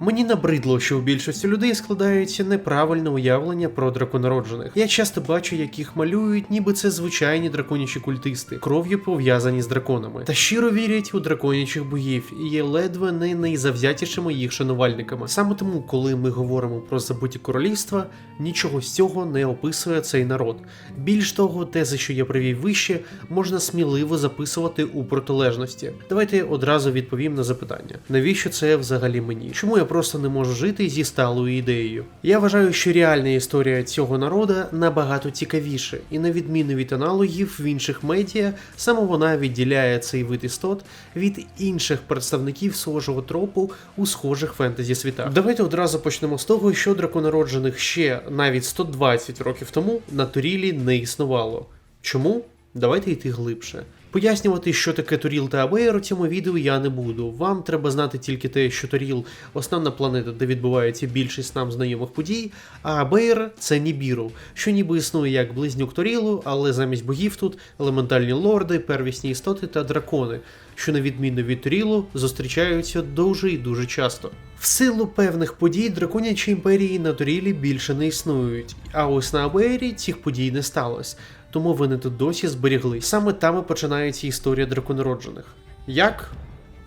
Мені набридло, що у більшості людей складається неправильне уявлення про драконароджених. Я часто бачу, як їх малюють, ніби це звичайні драконячі культисти, кров'ю пов'язані з драконами, та щиро вірять у драконячих богів і є ледве не найзавзятішими їх шанувальниками. Саме тому, коли ми говоримо про забуті королівства, нічого з цього не описує цей народ. Більш того, тези, що я привів вище, можна сміливо записувати у протилежності. Давайте одразу відповім на запитання: навіщо це взагалі мені? Чому я просто не можу жити зі сталою ідеєю? Я вважаю, що реальна історія цього народу набагато цікавіше, і на відміну від аналогів в інших медіа, саме вона відділяє цей вид істот від інших представників схожого тропу у схожих фентезі світах. Давайте одразу почнемо з того, що драконароджених ще навіть 120 років тому на Турілі не існувало. Чому? Давайте йти глибше. Пояснювати, що таке Туріл та Абейр у цьому відео я не буду. Вам треба знати тільки те, що Туріл основна планета, де відбувається більшість нам знайомих подій, а Абейр це Нібіру, що ніби існує як близнюк Турілу, але замість богів тут елементальні лорди, первісні істоти та дракони, що на відміну від Турілу зустрічаються дуже і дуже часто. В силу певних подій драконячі імперії на Турілі більше не існують, а ось на Абейрі цих подій не сталося тому вони тут досі зберігли. Саме там і починається історія драконароджених. Як?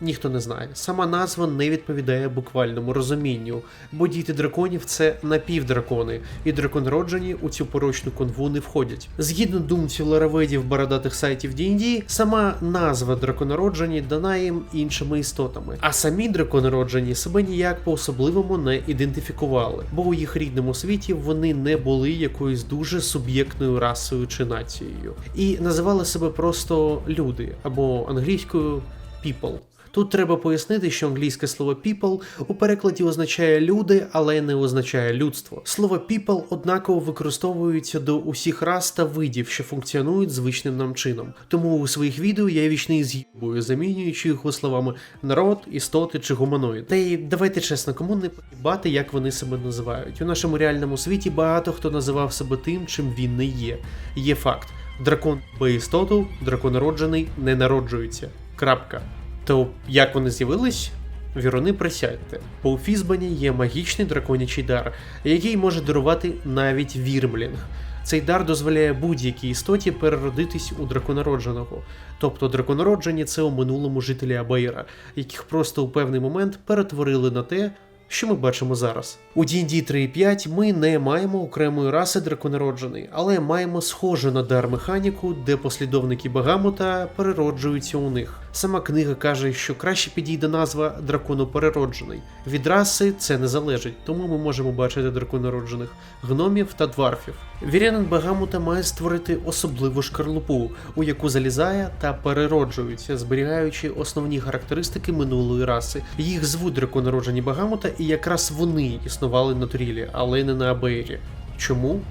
Ніхто не знає. Сама назва не відповідає буквальному розумінню, бо діти драконів це напівдракони, і драконароджені у цю порочну конву не входять. Згідно думці лараведів бородатих сайтів D&D, сама назва драконароджені дана їм іншими істотами, а самі драконароджені себе ніяк по особливому не ідентифікували, бо у їх рідному світі вони не були якоюсь дуже суб'єктною расою чи нацією, і називали себе просто люди або англійською people. Тут треба пояснити, що англійське слово people у перекладі означає люди, але не означає людство. Слово people однаково використовується до усіх рас та видів, що функціонують звичним нам чином. Тому у своїх відео я вічний з'їбую, замінюючи у словами народ, істоти чи гуманоїд. Та й давайте чесно, кому не поїбати, як вони себе називають. У нашому реальному світі багато хто називав себе тим, чим він не є. Є факт: дракон бо істоту, драконароджений не народжується. Крапка. То як вони з'явились? Вірони присядьте. Бо у Фізбані є магічний драконячий дар, який може дарувати навіть вірмлінг. Цей дар дозволяє будь-якій істоті переродитись у драконародженого. Тобто драконароджені це у минулому жителі Абейра, яких просто у певний момент перетворили на те, що ми бачимо зараз. У D&D 3.5 ми не маємо окремої раси драконароджений, але маємо схожу на дар механіку, де послідовники Багамута перероджуються у них. Сама книга каже, що краще підійде назва драконоперероджений. Від раси це не залежить, тому ми можемо бачити драконароджених гномів та дварфів. Вірянин Багамута має створити особливу шкарлупу, у яку залізає та перероджується, зберігаючи основні характеристики минулої раси. Їх звуть драконароджені Багамута, і якраз вони існували на Турілі, але не на Абейрі. Чому?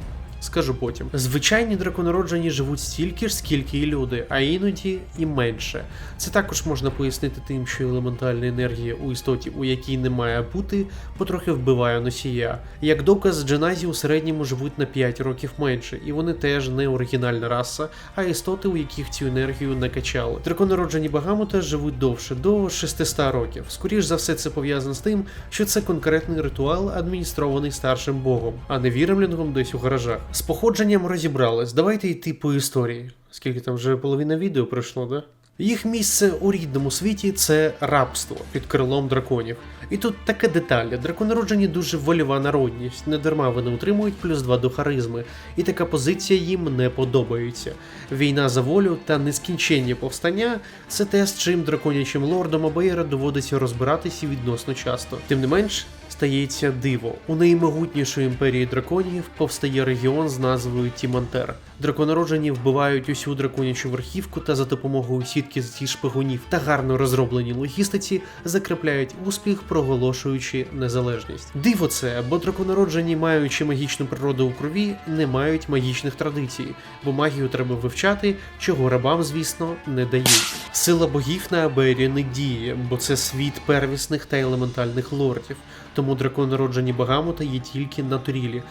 Скажу потім. Звичайні драконароджені живуть стільки ж, скільки і люди, а іноді і менше. Це також можна пояснити тим, що елементальна енергія у істоті, у якій не має бути, потрохи вбиває носія. Як доказ, дженазі у середньому живуть на 5 років менше, і вони теж не оригінальна раса, а істоти, у яких цю енергію не качали. Драконароджені Багамута живуть довше, до 600 років. Скоріш за все, це пов'язано з тим, що це конкретний ритуал, адміністрований старшим богом, а не віремлінгом десь у гаражах. З походженням розібрались. Давайте йти по історії. Скільки там вже половина відео пройшло, да? Їх місце у рідному світі це рабство під крилом драконів. І тут таке деталь. Драконароджені дуже вольова народність, недарма вони утримують плюс 2 до харизми, і така позиція їм не подобається. Війна за волю та нескінченні повстання це те, з чим драконячим лордом Абейра доводиться розбиратися відносно часто. Тим не менш, стається диво. У наймогутнішої імперії драконів повстає регіон з назвою Тімантер. Драконароджені вбивають усю драконячу верхівку та за допомогою сітки зі шпигунів та гарно розробленій логістиці закріпляють успіх, проголошуючи незалежність. Диво це, бо драконароджені, маючи магічну природу у крові, не мають магічних традицій, бо магію треба вивчати, чого рабам, звісно, не дають. Сила богів на Абері не діє, бо це світ первісних та елементальних лордів, тому драконароджені Багамута є тільки на Турілі.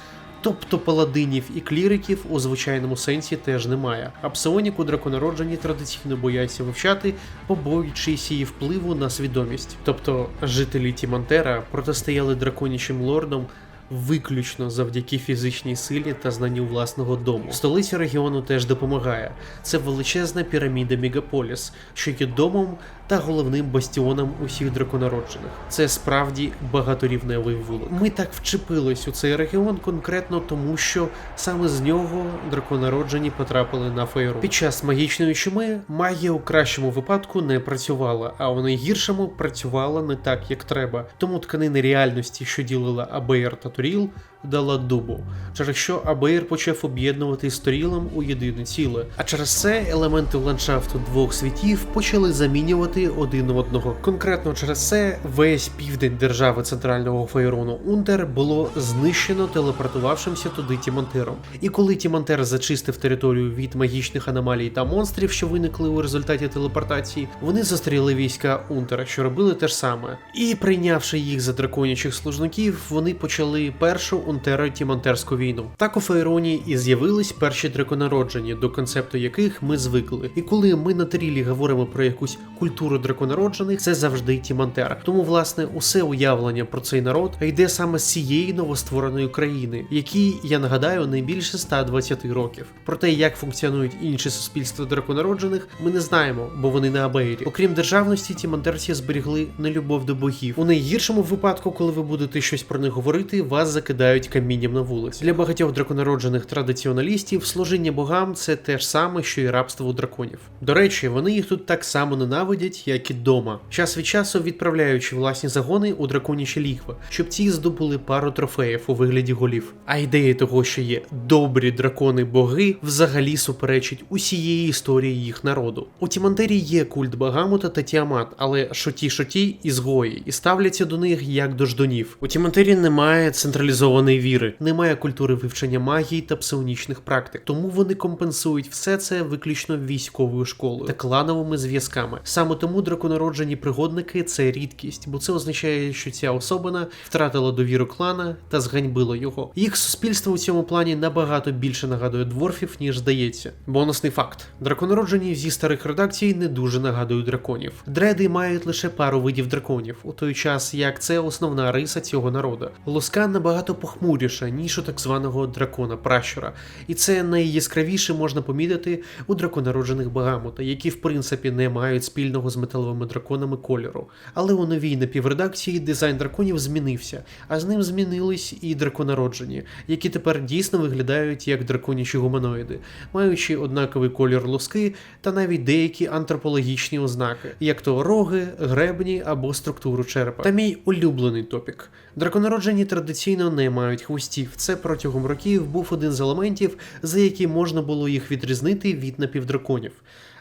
Тобто паладинів і кліриків у звичайному сенсі теж немає. А псионіку драконароджені традиційно бояться вивчати, побоюючись її впливу на свідомість. Тобто жителі Тімантера протистояли драконячим лордам виключно завдяки фізичній силі та знанню власного дому. Столиця регіону теж допомагає. Це величезна піраміда Мегаполіс, що є домом та головним бастіоном усіх драконароджених. Це справді багаторівневий вулик. Ми так вчепились у цей регіон конкретно тому, що саме з нього драконароджені потрапили на фейру. Під час магічної чуми магія у кращому випадку не працювала, а у найгіршому працювала не так, як треба. Тому тканини реальності, що ділила Абеєр та Туріл, дала дубу, через що Абеєр почав об'єднувати з Торілом у єдине ціле. А через це елементи ландшафту двох світів почали замінювати один одного. Конкретно через це весь південь держави центрального Фейрону Унтер було знищено телепортувавшимся туди Тімантером. І коли Тімантер зачистив територію від магічних аномалій та монстрів, що виникли у результаті телепортації, вони застріли війська Унтера, що робили те ж саме. І прийнявши їх за драконячих служників, вони почали першу унтеро тімантерську війну. Так у Фейроні і з'явились перші драконароджені, до концепту яких ми звикли. І коли ми на Тарілі говоримо про якусь культуру драконароджених, це завжди Тімантер. Тому, власне, усе уявлення про цей народ йде саме з цієї новоствореної країни, якій, я нагадаю, не більше 120 років. Про те, як функціонують інші суспільства драконароджених, ми не знаємо, бо вони на Абеєрі. Окрім державності, тімантерці зберігли нелюбов до богів. У найгіршому випадку, коли ви будете щось про них говорити, вас закидають камінням на вулиці. Для багатьох драконароджених традиціоналістів служіння богам це те ж саме, що і рабство у драконів. До речі, вони їх тут так само ненавидять, як і дома. Час від часу відправляючи власні загони у драконячі лігви, щоб ці здобули пару трофеїв у вигляді голів. А ідея того, що є добрі дракони-боги, взагалі суперечить усієї історії їх народу. У Тімантері є культ Багамута та Тіамат, але шоті шоті ізгої, і ставляться до них як до ждунів. У Тімантері немає централізованої віри, немає культури вивчення магії та псионічних практик, тому вони компенсують все це виключно військовою школою та клановими зв'язками. Саме тому драконароджені пригодники це рідкість, бо це означає, що ця особина втратила довіру клана та зганьбила його. Їх суспільство у цьому плані набагато більше нагадує дворфів, ніж здається. Бонусний факт: драконароджені зі старих редакцій не дуже нагадують драконів. Дреди мають лише пару видів драконів, у той час як це основна риса цього народу. Лоска набагато похмуріша, ніж у так званого дракона пращура, і це найяскравіше можна помітити у драконароджених Багамута, які в принципі не мають спільного з металевими драконами кольору. Але у новій напівредакції дизайн драконів змінився, а з ним змінились і драконароджені, які тепер дійсно виглядають як драконячі гуманоїди, маючи однаковий колір лоски та навіть деякі антропологічні ознаки, як то роги, гребні або структуру черепа. Та мій улюблений топік. Драконароджені традиційно не мають хвостів. Це протягом років був один з елементів, за які можна було їх відрізнити від напівдраконів.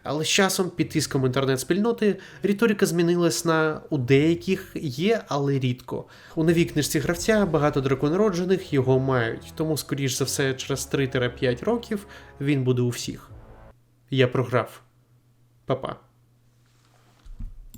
Але з часом, під тиском інтернет-спільноти, риторика змінилась на у деяких є, але рідко. У новій книжці гравця багато драконароджених його мають, тому, скоріш за все, через 3-5 років він буде у всіх. Я програв. Па-па.